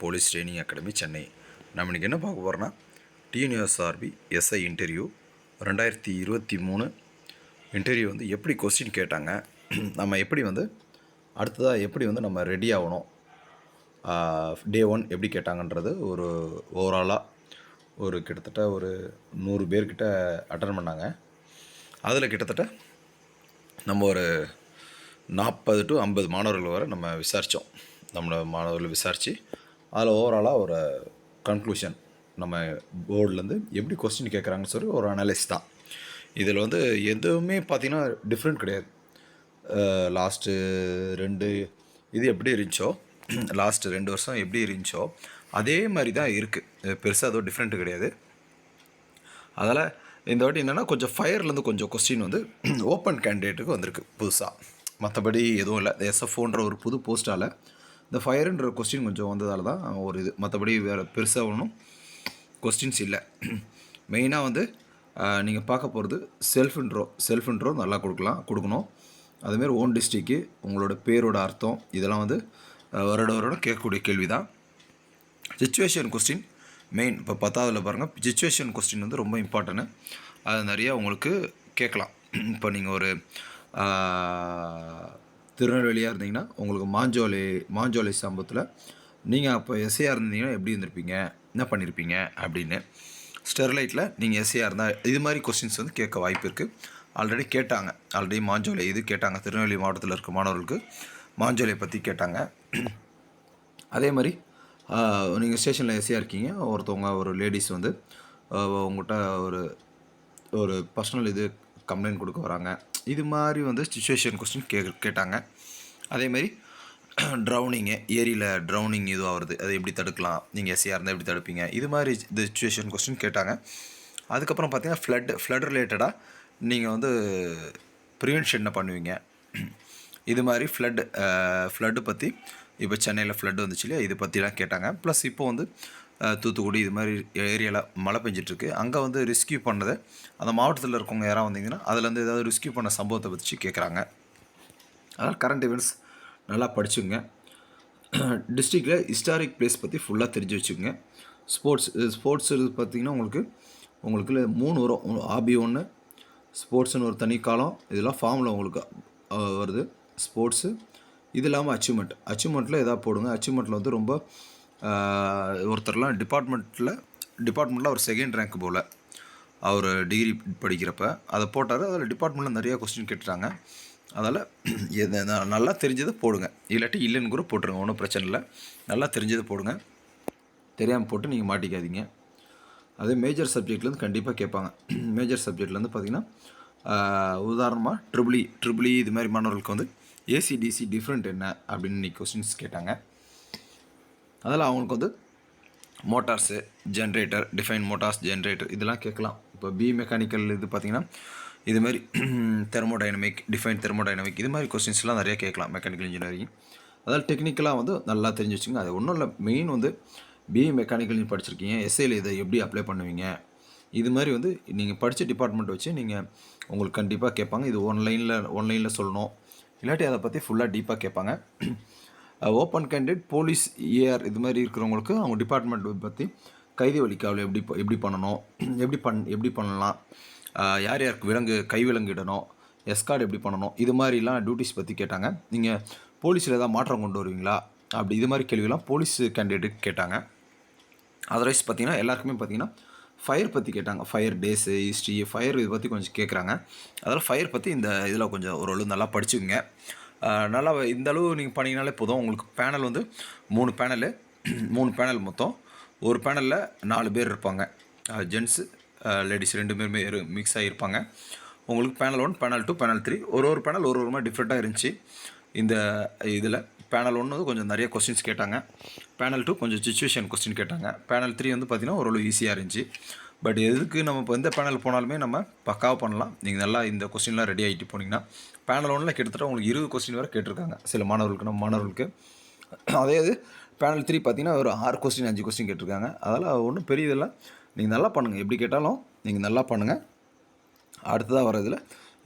Police training academy Chennai. நம்ம இன்றைக்கி என்ன பார்க்க போகிறோன்னா டிஎன்யூஎஸ்ஆர்பி எஸ்ஐ இன்டர்வியூ ரெண்டாயிரத்தி இருபத்தி மூணு இன்டர்வியூ வந்து எப்படி கொஸ்டின் கேட்டாங்க நம்ம எப்படி வந்து அடுத்ததாக எப்படி வந்து நம்ம ரெடி ஆகணும் டே ஒன் எப்படி கேட்டாங்கன்றது ஒரு ஓவராலாக ஒரு கிட்டத்தட்ட ஒரு நூறு பேர்கிட்ட அட்டன் பண்ணாங்க. அதில் கிட்டத்தட்ட நம்ம ஒரு நாற்பது டு ஐம்பது மாணவர்கள் வரை நம்ம விசாரித்தோம் நம்மளோட மாணவர்கள் விசாரித்து அதில் ஓவராலாக ஒரு கன்க்ளூஷன் நம்ம போர்ட்லேருந்து எப்படி கொஸ்டின் கேட்குறாங்கன்னு சொல்லி ஒரு அனலிஸ் தான். இதில் வந்து எதுவுமே பார்த்திங்கன்னா டிஃப்ரெண்ட் கிடையாது. லாஸ்ட்டு ரெண்டு இது எப்படி இருந்துச்சோ லாஸ்ட்டு ரெண்டு வருஷம் எப்படி இருந்துச்சோ அதே மாதிரி தான் இருக்குது பெருசாக எதுவும் டிஃப்ரெண்ட்டு கிடையாது. அதில் இந்த வாட்டி என்னென்னா கொஞ்சம் ஃபயர்லேருந்து கொஞ்சம் கொஸ்டின் வந்து ஓப்பன் கேண்டிடேட்டுக்கு வந்திருக்கு புதுசாக மற்றபடி எதுவும் இல்லை. எஸ்எஃப்ஓன்ற ஒரு புது போஸ்ட்டால் இந்த ஃபயருன்ற கொஸ்டின் கொஞ்சம் வந்ததால் தான் ஒரு இது. மற்றபடி வேறு பெருசாக ஒன்றும் கொஸ்டின்ஸ் இல்லை. மெயினாக வந்து நீங்கள் பார்க்க போகிறது செல்ஃப் இன்ட்ரோ செல்ஃப் இன்ட்ரோ நல்லா கொடுக்கலாம் கொடுக்கணும். அதுமாரி ஓன் டிஸ்ட்ரிக்கு உங்களோட பேரோட அர்த்தம் இதெல்லாம் வந்து வருட வருடம் கேட்கக்கூடிய கேள்வி தான் சுச்சுவேஷன் கொஸ்டின் மெயின் இப்போ பத்தாவதுல பாருங்கள் சுச்சுவேஷன் கொஸ்டின் வந்து ரொம்ப இம்பார்ட்டன்ட்டு அது நிறையா உங்களுக்கு கேட்கலாம். இப்போ நீங்கள் ஒரு திருநெல்வேலியாக இருந்தீங்கன்னா உங்களுக்கு மாஞ்சோலை மாஞ்சோலை சம்பவத்தில் நீங்கள் அப்போ எஸ்ஐயாக இருந்தீங்கன்னா எப்படி இருந்திருப்பீங்க? என்ன பண்ணியிருப்பீங்க அப்படின்னு ஸ்டெர்லைட்டில் நீங்கள் எஸ்ஐயாக இருந்தால் இது மாதிரி கொஸ்டின்ஸ் வந்து கேட்க வாய்ப்பு இருக்குது ஆல்ரெடி கேட்டாங்க. ஆல்ரெடி மாஞ்சோலை இது கேட்டாங்க. திருநெல்வேலி மாவட்டத்தில் இருக்க மாணவர்களுக்கு மாஞ்சோலையை பற்றி கேட்டாங்க. அதே மாதிரி நீங்கள் ஸ்டேஷனில் எஸ்சியாக இருக்கீங்க. ஒருத்தவங்க ஒரு லேடிஸ் வந்து உங்கள்கிட்ட ஒரு ஒரு பர்சனல் இது கம்ப்ளைண்ட் கொடுக்க வராங்க. இது மாதிரி வந்து சுச்சுவேஷன் கொஸ்டின் கே கேட்டாங்க. அதேமாரி ட்ரௌனிங்கு ஏரியில் ட்ரௌனிங் இதுவாக வருது அதை எப்படி தடுக்கலாம்? நீங்கள் எஸ்சியாக இருந்தால் எப்படி தடுப்பீங்க? இது மாதிரி இந்த சுச்சுவேஷன் கொஸ்டின் கேட்டாங்க. அதுக்கப்புறம் பார்த்தீங்கன்னா ஃப்ளட் ஃப்ளட் ரிலேட்டடாக நீங்கள் வந்து ப்ரிவென்ஷன் என்ன பண்ணுவீங்க? இது மாதிரி ஃப்ளட் ஃப்ளட்டு பற்றி இப்போ சென்னையில் ஃப்ளட் வந்துச்சு இல்லையா? இதை பற்றிலாம் கேட்டாங்க. ப்ளஸ் இப்போ வந்து தூத்துக்குடி இது மாதிரி ஏரியாவில் மழை பெஞ்சிட்ருக்கு. அங்கே வந்து ரெஸ்கியூ பண்ணதை. அந்த மாவட்டத்தில் இருக்கவங்க யாராவது வந்தீங்கன்னா அதுலேருந்து ஏதாவது ரெஸ்கியூ பண்ண சம்பவத்தை பற்றி கேட்குறாங்க அதனால் கரண்ட் இவெண்ட்ஸ் நல்லா படிச்சுங்க டிஸ்ட்ரிக்டில் ஹிஸ்டாரிக் பிளேஸ் பற்றி ஃபுல்லாக தெரிஞ்சு வச்சுக்கோங்க. ஸ்போர்ட்ஸ் ஸ்போர்ட்ஸ் பார்த்தீங்கன்னா உங்களுக்கு உங்களுக்கு மூணு வரும். ஆபி ஒன்று ஸ்போர்ட்ஸ்னு ஒரு தனி காலம் இதெல்லாம் ஃபார்மில் உங்களுக்கு வருது. ஸ்போர்ட்ஸு இது இல்லாமல் அச்சீவ்மெண்ட் அச்சீவ்மெண்ட்டில் எதாவது போடுங்க. அச்சீவ்மெண்ட்டில் வந்து ரொம்ப ஒருத்தர்லாம் டிபார்ட்மெண்ட்டில் டிபார்ட்மெண்ட்டில் ஒரு செகண்ட் ரேங்க் போல். அவர் டிகிரி படிக்கிறப்ப அதை போட்டார் அதில் டிபார்ட்மெண்ட்டில் நிறையா கொஸ்டின் கேட்டுட்டாங்க. அதனால் எது நல்லா தெரிஞ்சதை போடுங்க. இல்லாட்டி இல்லைன்னு கூட போட்டுருங்க ஒன்றும் பிரச்சனை இல்லை. நல்லா தெரிஞ்சதை போடுங்க. தெரியாமல் போட்டு நீங்கள் மாட்டிக்காதீங்க. அதே மேஜர் சப்ஜெக்ட்லேருந்து கண்டிப்பாக கேட்பாங்க. மேஜர் சப்ஜெக்ட்லேருந்து பார்த்தீங்கன்னா உதாரணமாக ட்ரிபிளி ட்ரிபிளி e, e இது மாதிரி மாணவர்களுக்கு வந்து ஏசிடிசி டிஃப்ரெண்ட் என்ன அப்படின்னு இன்றைக்கி கொஸ்டின்ஸ் கேட்டாங்க. அதில் அவங்களுக்கு வந்து motors generator define motors generator இதெல்லாம் கேட்கலாம். இப்போ பி மெக்கானிக்கல் இது பார்த்திங்கன்னா இது மாதிரி தெர்மோடைனமிக் டிஃபைன் தெர்மோடைனமிக் இது மாதிரி கொஸ்டின்ஸ்லாம் நிறைய கேட்கலாம் மெக்கானிக்கல் இன்ஜினியரிங் அதாவது டெக்னிக்கலாக வந்து நல்லா தெரிஞ்சு வச்சுங்க அது ஒன்றும் இல்லை. மெயின் வந்து பிஇ மெக்கானிக்கல் படிச்சிருக்கீங்க. எஸ்ஐயில் இதை எப்படி அப்ளை பண்ணுவீங்க? இது மாதிரி வந்து நீங்கள் படித்த டிபார்ட்மெண்ட் வச்சு நீங்கள் உங்களுக்கு கண்டிப்பாக கேட்பாங்க. இது ஒன்லைனில் ஒன்லைனில் சொல்லணும். இல்லாட்டி அதை பற்றி ஃபுல்லாக டீப்பாக கேட்பாங்க. ஓப்பன் கேண்டிடேட் போலீஸ் ஏஆர் இது மாதிரி இருக்கிறவங்களுக்கு அவங்க டிபார்ட்மெண்ட் பற்றி கைதி வலிக்காவல் எப்படி எப்படி பண்ணணும்? எப்படி பண் எப்படி பண்ணலாம்? யார் யாருக்கு விலங்கு கை விலங்கிடணும்? எஸ்கார்டு எப்படி பண்ணணும்? இது மாதிரிலாம் டியூட்டிஸ் பற்றி கேட்டாங்க. நீங்கள் போலீஸில் ஏதாவது மாற்றம் கொண்டு வருவீங்களா? அப்படி இது மாதிரி கேள்விலாம் போலீஸ் கேண்டிடேட்டுக்கு கேட்டாங்க. அதர்வைஸ் பார்த்தீங்கன்னா எல்லாருக்குமே பார்த்தீங்கன்னா ஃபயர் பற்றி கேட்டாங்க. ஃபயர் டேஸு ஹிஸ்ட்ரி ஃபயர் இது பற்றி கொஞ்சம் கேட்குறாங்க அதனால் ஃபயர் பற்றி இந்த இதில் கொஞ்சம் ஓரளவு நல்லா படிச்சுக்கோங்க. நல்லா இந்த அளவு நீங்கள் பண்ணிங்கனாலே போதும். உங்களுக்கு பேனல் வந்து மூணு பேனலு மூணு பேனல் மொத்தம். ஒரு பேனலில் நாலு பேர் இருப்பாங்க. ஜென்ஸு லேடிஸ் ரெண்டு பேருமே மிக்ஸ் ஆகியிருப்பாங்க உங்களுக்கு panel one panel two panel three ஒரு ஒரு பேனல் ஒரு ஒரு மாதிரி டிஃப்ரெண்ட்டாக இருந்துச்சு. இந்த இதில் பேனல் ஒன்று வந்து கொஞ்சம் நிறைய கொஸ்டின்ஸ் கேட்டாங்க. பேனல் டூ கொஞ்சம் சுச்சுவேஷன் கொஸ்டின் கேட்டாங்க. பேனல் த்ரீ வந்து பார்த்திங்கன்னா ஓரளவு ஈஸியாக இருந்துச்சு. பட் எதுக்கு நம்ம இப்போ எந்த பேனல் போனாலுமே நம்ம பக்காவாக பண்ணலாம். நீங்கள் நல்லா இந்த கொஸ்டின்லாம் ரெடி ஆகிட்டு போனீங்கன்னா பேனல் ஒன்றில் கிட்டத்தட்ட உங்களுக்கு இருபது கொஸ்டின் வரை கேட்டிருக்காங்க. சில மாணவர்களுக்கு நம்ம மாணவர்களுக்கு. அதே இது பேனல் த்ரீ பார்த்தீங்கன்னா ஒரு ஆறு கொஸ்டின் அஞ்சு கொஸ்டின் கேட்டிருக்காங்க. அதெல்லாம் ஒன்றும் பெரிய இதெல்லாம் நீங்கள் நல்லா பண்ணுங்கள் எப்படி கேட்டாலும் நீங்கள் நல்லா பண்ணுங்கள் அடுத்ததாக வரதில்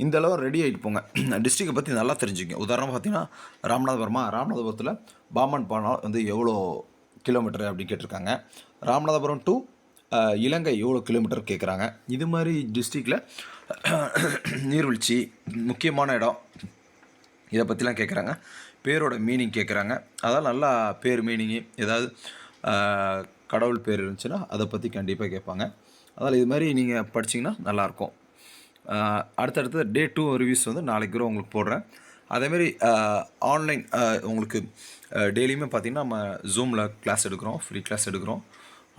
இந்த அளவு ரெடி ஆகிட்டு போங்க. டிஸ்ட்ரிக்டை பற்றி நல்லா தெரிஞ்சுக்கங்க. உதாரணமாக பார்த்தீங்கன்னா ராமநாதபுரமா ராமநாதபுரத்தில் பாமன் பானால் வந்து எவ்வளோ கிலோமீட்டர் அப்படின்னு கேட்டிருக்காங்க. ராமநாதபுரம் டு இலங்கை எவ்வளோ கிலோமீட்டர் கேட்குறாங்க இது மாதிரி டிஸ்ட்ரிக்டில் நீர்வீழ்ச்சி முக்கியமான இடம். இதை பற்றிலாம் கேட்குறாங்க பேரோட மீனிங் கேட்குறாங்க அதெல்லாம் நல்லா பேர் மீனிங்கு ஏதாவது கடவுள் பேர் இருந்துச்சுன்னா அதை பற்றி கண்டிப்பாக கேட்பாங்க. அதனால் இது மாதிரி நீங்கள் படிச்சிங்கன்னா நல்லாயிருக்கும் அடுத்தடுத்த டே டூ ரிவ்யூஸ் வந்து நாளைக்கு கூட உங்களுக்கு போடுறேன். அதேமாரி ஆன்லைன் உங்களுக்கு டெய்லியுமே பார்த்திங்கன்னா நம்ம ஜூமில் கிளாஸ் எடுக்கிறோம் ஃப்ரீ கிளாஸ் எடுக்கிறோம்.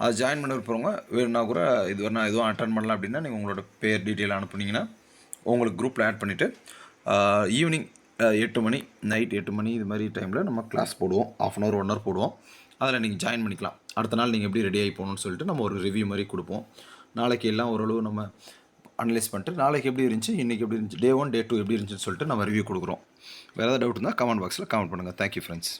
அது ஜாயின் பண்ண போகிறவங்க வேணும்னா கூட இது நான் எதுவும் அட்டன் பண்ணலாம் அப்படின்னா நீங்கள் உங்களோட பேர் டீட்டெயில் அனுப்புனீங்கன்னா உங்களுக்கு குரூப்பில் ஆட் பண்ணிவிட்டு ஈவினிங் எட்டு மணி நைட் எட்டு மணி இது மாதிரி டைமில் நம்ம கிளாஸ் போடுவோம். Half an hour one hour போடுவோம். அதில் நீங்கள் ஜாயின் பண்ணிக்கலாம். அடுத்த நாள் நீங்கள் எப்படி ரெடி ஆகி போகணும்னு சொல்லிட்டு நம்ம ஒரு ரிவ்யூ மாதிரி கொடுப்போம். நாளைக்கு எல்லாம் ஓரளவு நம்ம அனலைஸ் பண்ணிட்டு நாளைக்கு எப்படி இருந்துச்சு இன்றைக்கி எப்படி இருந்துச்சு டே ஒன் டே டூ எப்படி இருந்துச்சுன்னு சொல்லிட்டு நம்ம ரிவ்யூ கொடுக்குறோம். வேறு ஏதாவது டவுட் இருந்தால் கமெண்ட் பாக்ஸில் கமெண்ட் பண்ணுங்கள் தேங்க்யூ ஃப்ரெண்ட்ஸ்